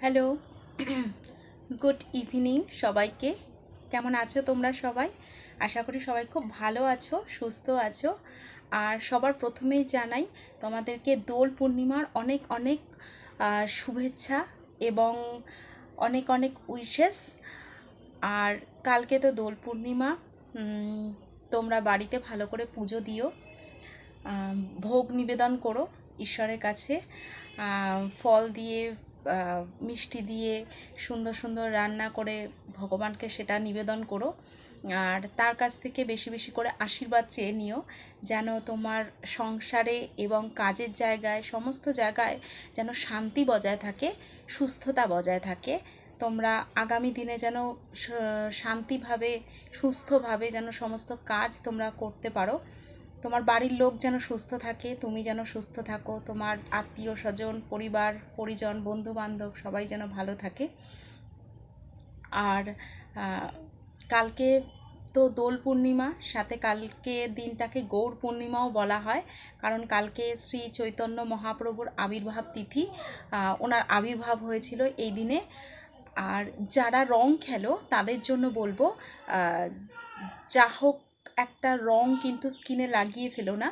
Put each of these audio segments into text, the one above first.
Hello. Good evening সবাইকে। কেমন আছো তোমরা সবাই? আশা করি সবাই খুব ভালো আছো, সুস্থ আছো। আর সবার প্রথমেই জানাই, তোমাদেরকে দোল পূর্ণিমার অনেক অনেক শুভেচ্ছা এবং অনেক অনেক উইশেস। আর কালকে তো দোল পূর্ণিমা তোমরা বাড়িতে ভালো করে পুজো দিও ভোগ নিবেদন করো ঈশ্বরের কাছে ফল দিয়ে মিষ্টি দিয়ে সুন্দর সুন্দর রান্না করে ভগবানকে সেটা নিবেদন করো। আর তার কাছ থেকে বেশি বেশি করে আশীর্বাদ চেয়ে নিও, যেন তোমার সংসারে এবং কাজের জায়গায়, সমস্ত জায়গায় যেন শান্তি বজায় থাকে, সুস্থতা বজায় থাকে। তোমরা আগামী দিনে যেন শান্তিভাবে, সুস্থভাবে যেন সমস্ত কাজ তোমরা করতে পারো। তোমার বাড়ির লোক যেন সুস্থ থাকে, তুমি যেন সুস্থ থাকো, তোমার আত্মীয় স্বজন, পরিবার, পরিজন বন্ধু বান্ধব সবাই যেন ভালো থাকে। আর কালকে তো দোল পূর্ণিমা, সাথে কালকে দিনটাকে গৌর পূর্ণিমাও বলা হয়, কারণ কালকে শ্রী চৈতন্য মহাপ্রভুর আবির্ভাব তিথি ওনার আবির্ভাব হয়েছিল এই দিনে। আর যারা রং খেলো, তাদের জন্য বলব যা হোক একটা রং কিন্তু স্কিনে লাগিয়ে ফেলো না।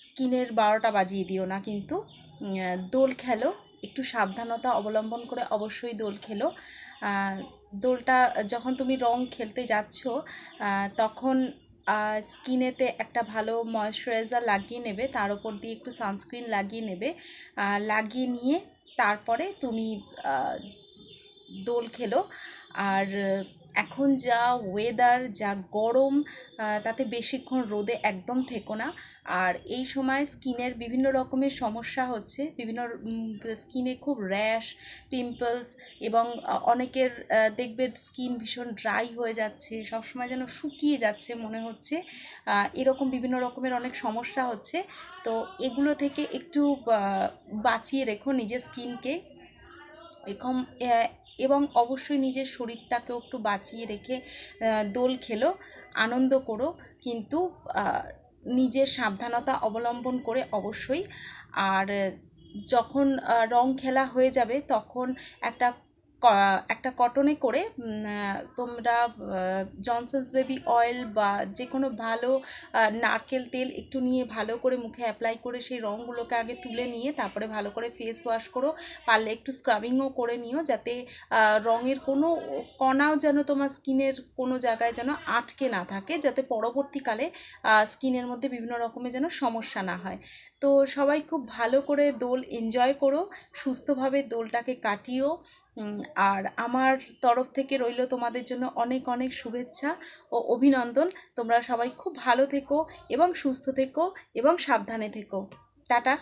স্কিনের বারোটা বাজিয়ে দিও না কিন্তু। দোল খেলো, একটু সাবধানতা অবলম্বন করে অবশ্যই দোল খেলো। দোলটা যখন তুমি রং খেলতে যাচ্ছ তখন স্কিনেতে একটা ভালো ময়শ্চারাইজার লাগিয়ে নেবে, তার উপর দিয়ে একটু সানস্ক্রিন লাগিয়ে নেবে। লাগিয়ে নিয়ে তারপরে তুমি দোল খেলো। আর এখন যা ওয়েদার যা গরম তাতে বেশিক্ষণ রোদে একদম থেকো না। আর এই সময় স্কিনের বিভিন্ন রকমের সমস্যা হচ্ছে। বিভিন্ন স্কিনে খুব র্যাশ পিম্পলস এবং অনেকের দেখবে স্কিন ভীষণ ড্রাই হয়ে যাচ্ছে, সবসময় যেন শুকিয়ে যাচ্ছে মনে হচ্ছে। এরকম বিভিন্ন রকমের অনেক সমস্যা হচ্ছে। তো এগুলো থেকে একটু বাঁচিয়ে রেখো নিজের স্কিনকে এরকম এবং অবশ্যই নিজের শরীরটাকেও একটু বাঁচিয়ে রেখে দোল খেলো, আনন্দ করো, কিন্তু নিজের সাবধানতা অবলম্বন করে অবশ্যই। আর যখন রং খেলা হয়ে যাবে, তখন একটা একটা কটনে করে তোমরা জনসন্স বেবি অয়েল বা যে কোনো ভালো নারকেল তেল একটু নিয়ে ভালো করে মুখে অ্যাপ্লাই করে সেই রঙগুলোকে আগে তুলে নিয়ে, তারপরে ভালো করে ফেস ওয়াশ করো। পারলে একটু স্ক্রাবিংও করে নিও যাতে রঙের কোনো কণাও যেন তোমার স্কিনের কোনো জায়গায় যেন আটকে না থাকে, যাতে পরবর্তীকালে স্কিনের মধ্যে বিভিন্ন রকমের যেন সমস্যা না হয়। তো সবাই খুব ভালো করে দোল এনজয় করো, সুস্থভাবে দোলটাকে কাটিও। আর আমার তরফ থেকে রইল তোমাদের জন্য অনেক অনেক শুভেচ্ছা ও অভিনন্দন। তোমরা সবাই খুব ভালো থেকো এবং সুস্থ থেকো এবং সাবধানে থেকো। টাটা।